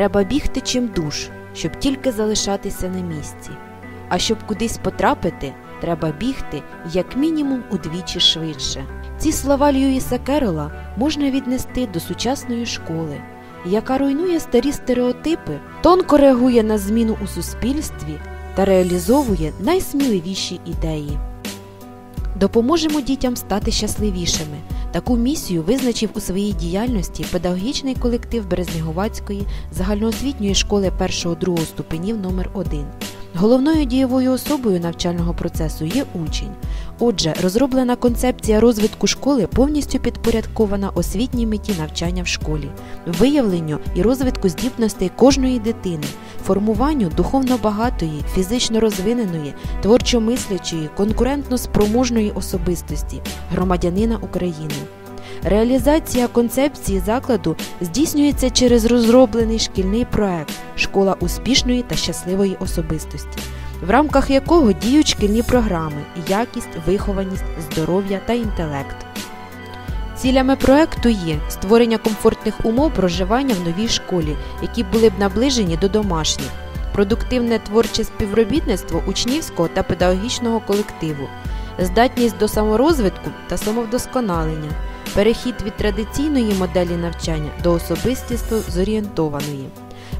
Треба бігти чим душ, щоб тільки залишатися на місці. А щоб кудись потрапити, треба бігти як мінімум удвічі швидше. Ці слова Льюіса Керола можна віднести до сучасної школи, яка руйнує старі стереотипи, тонко реагує на зміну у суспільстві та реалізовує найсміливіші ідеї. Допоможемо дітям стати щасливішими. Таку місію визначив у своїй діяльності педагогічний колектив Березнеговацької загальноосвітньої школи 1-2 ступенів номер 1 Головною дієвою особою навчального процесу є учень. Отже, розроблена концепція розвитку школи повністю підпорядкована освітній меті навчання в школі, виявленню і розвитку здібностей кожної дитини, формуванню духовно багатої, фізично розвиненої, творчо мислячої, конкурентно спроможної особистості громадянина України. Реалізація концепції закладу здійснюється через розроблений шкільний проект Школа успішної та щасливої особистості, в рамках якого діють шкільні програми якість, вихованість, здоров'я та інтелект. Цілями проекту є створення комфортних умов проживання в новій школі, які були б наближені до домашніх, продуктивне творче співробітництво учнівського та педагогічного колективу, здатність до саморозвитку та самовдосконалення перехід від традиційної моделі навчання до особистісно зорієнтованої,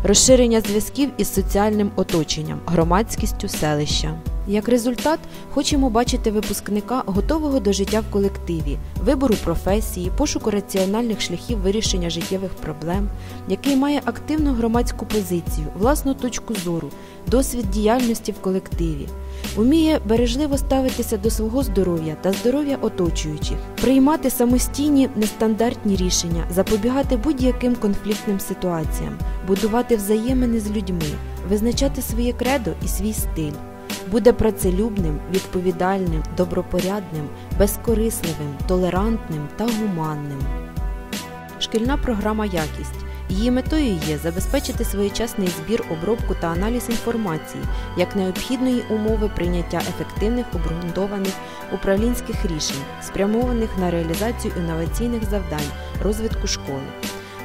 розширення зв'язків із соціальним оточенням, громадськістю селища. Як результат, хочемо бачити випускника, готового до життя в колективі, вибору професії, пошуку раціональних шляхів вирішення життєвих проблем, який має активну громадську позицію, власну точку зору, досвід діяльності в колективі, вміє бережливо ставитися до свого здоров'я та здоров'я оточуючих, приймати самостійні нестандартні рішення, запобігати будь-яким конфліктним ситуаціям, будувати взаємини з людьми, визначати своє кредо і свій стиль. Буде працелюбним, відповідальним, добропорядним, безкорисливим, толерантним та гуманним. Шкільна програма Якість Її метою є забезпечити своєчасний збір, обробку та аналіз інформації як необхідної умови прийняття ефективних обґрунтованих управлінських рішень, спрямованих на реалізацію інноваційних завдань розвитку школи.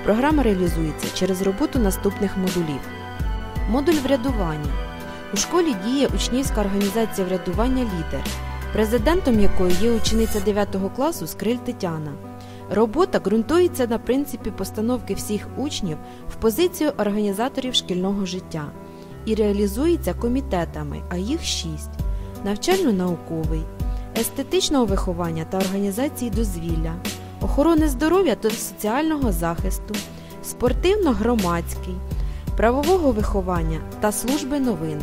Програма реалізується через роботу наступних модулів. Модуль врядування. У школі діє учнівська організація врядування Лідер, президентом якої є учениця 9 класу Скриль Тетяна. Робота ґрунтується на принципі постановки всіх учнів в позицію організаторів шкільного життя і реалізується комітетами, а їх шість навчально-науковий, естетичного виховання та організації дозвілля, охорони здоров'я та соціального захисту, спортивно-громадський, правового виховання та служби новин.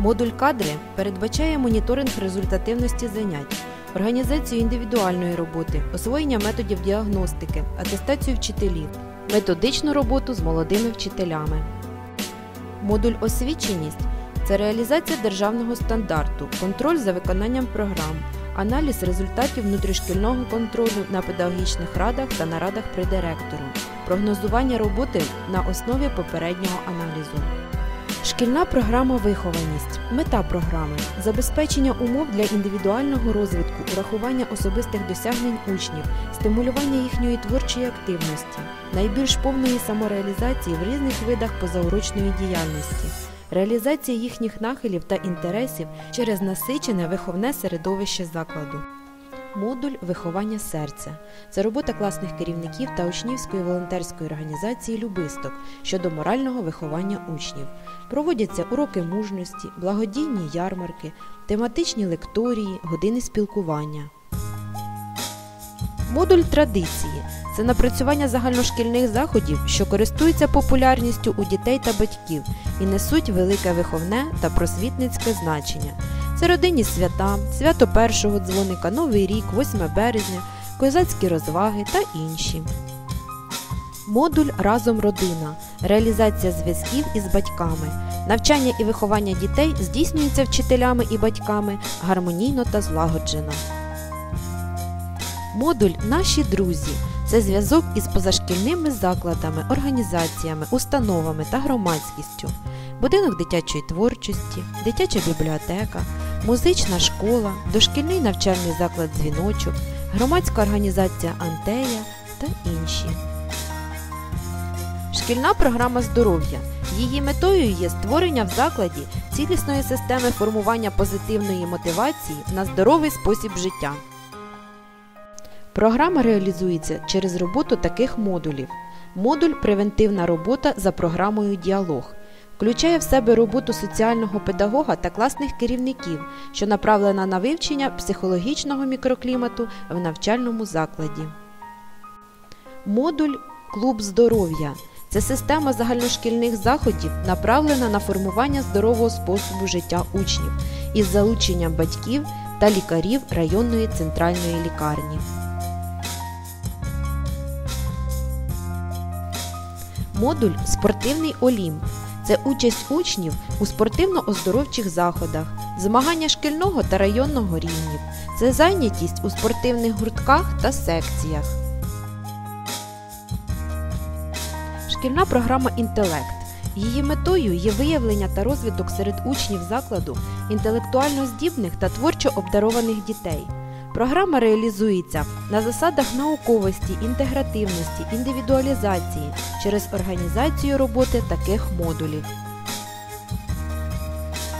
Модуль кадри передбачає моніторинг результативності занять організацію індивідуальної роботи, освоєння методів діагностики, атестацію вчителів, методичну роботу з молодими вчителями. Модуль освіченість це реалізація державного стандарту, контроль за виконанням програм, аналіз результатів внутрішкільного контролю на педагогічних радах та нарадах при директору, прогнозування роботи на основі попереднього аналізу. Шкільна програма Вихованість. Мета програми забезпечення умов для індивідуального розвитку, урахування особистих досягнень учнів, стимулювання їхньої творчої активності, найбільш повної самореалізації в різних видах позаурочної діяльності, реалізація їхніх нахилів та інтересів через насичене виховне середовище закладу. Модуль виховання серця це робота класних керівників та учнівської волонтерської організації Любисток щодо морального виховання учнів. Проводяться уроки мужності, благодійні ярмарки, тематичні лекторії, години спілкування. Модуль традиції це напрацювання загальношкільних заходів, що користуються популярністю у дітей та батьків і несуть велике виховне та просвітницьке значення. Це родинні свята, свято першого дзвоника, Новий рік, 8 березня, козацькі розваги та інші. Модуль Разом родина. Реалізація зв'язків із батьками. Навчання і виховання дітей здійснюється вчителями і батьками гармонійно та злагоджено. Модуль Наші друзі це зв'язок із позашкільними закладами, організаціями, установами та громадськістю, будинок дитячої творчості, дитяча бібліотека, музична школа, дошкільний навчальний заклад Дзвіночок, громадська організація Антея та інші. Шкільна програма здоров'я. Її метою є створення в закладі цілісної системи формування позитивної мотивації на здоровий спосіб життя. Програма реалізується через роботу таких модулів. Модуль Превентивна робота за програмою Діалог включає в себе роботу соціального педагога та класних керівників, що направлена на вивчення психологічного мікроклімату в навчальному закладі. Модуль Клуб здоров'я це система загальношкільних заходів, направлена на формування здорового способу життя учнів із залученням батьків та лікарів районної центральної лікарні. Модуль Спортивний Олімп це участь учнів у спортивно-оздоровчих заходах, змагання шкільного та районного рівнів, це зайнятість у спортивних гуртках та секціях. Шкільна програма Інтелект. Її метою є виявлення та розвиток серед учнів закладу інтелектуально здібних та творчо обдарованих дітей. Програма реалізується на засадах науковості, інтегративності, індивідуалізації через організацію роботи таких модулів.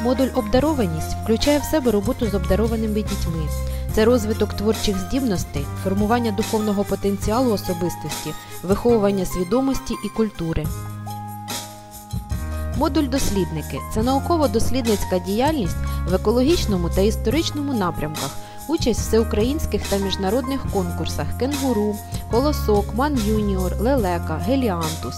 Модуль обдарованість включає в себе роботу з обдарованими дітьми. Це розвиток творчих здібностей, формування духовного потенціалу особистості, виховування свідомості і культури. Модуль дослідники це науково-дослідницька діяльність в екологічному та історичному напрямках, участь в всеукраїнських та міжнародних конкурсах Кенгуру, Колосок, Ман Юніор, Лелека, Геліантус.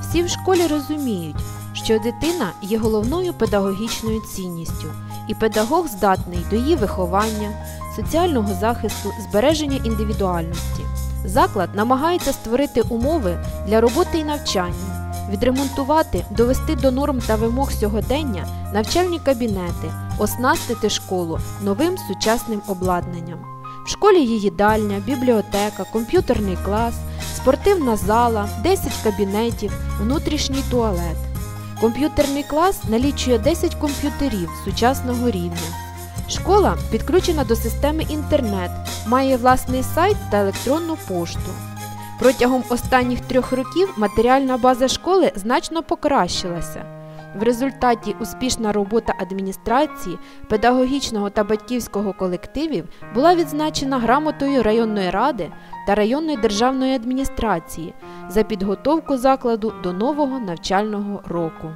Всі в школі розуміють, що дитина є головною педагогічною цінністю, і педагог здатний до її виховання, соціального захисту, збереження індивідуальності. Заклад намагається створити умови для роботи і навчання, відремонтувати, довести до норм та вимог сьогодення навчальні кабінети, оснастити школу новим сучасним обладнанням. В школі є їдальня, бібліотека, комп'ютерний клас, спортивна зала, 10 кабінетів, внутрішній туалет. Комп'ютерний клас налічує 10 комп'ютерів сучасного рівня. Школа підключена до системи інтернет, має власний сайт та електронну пошту. Протягом останніх трьох років матеріальна база школи значно покращилася. В результаті успішна робота адміністрації, педагогічного та батьківського колективів була відзначена грамотою районної ради та районної державної адміністрації за підготовку закладу до нового навчального року.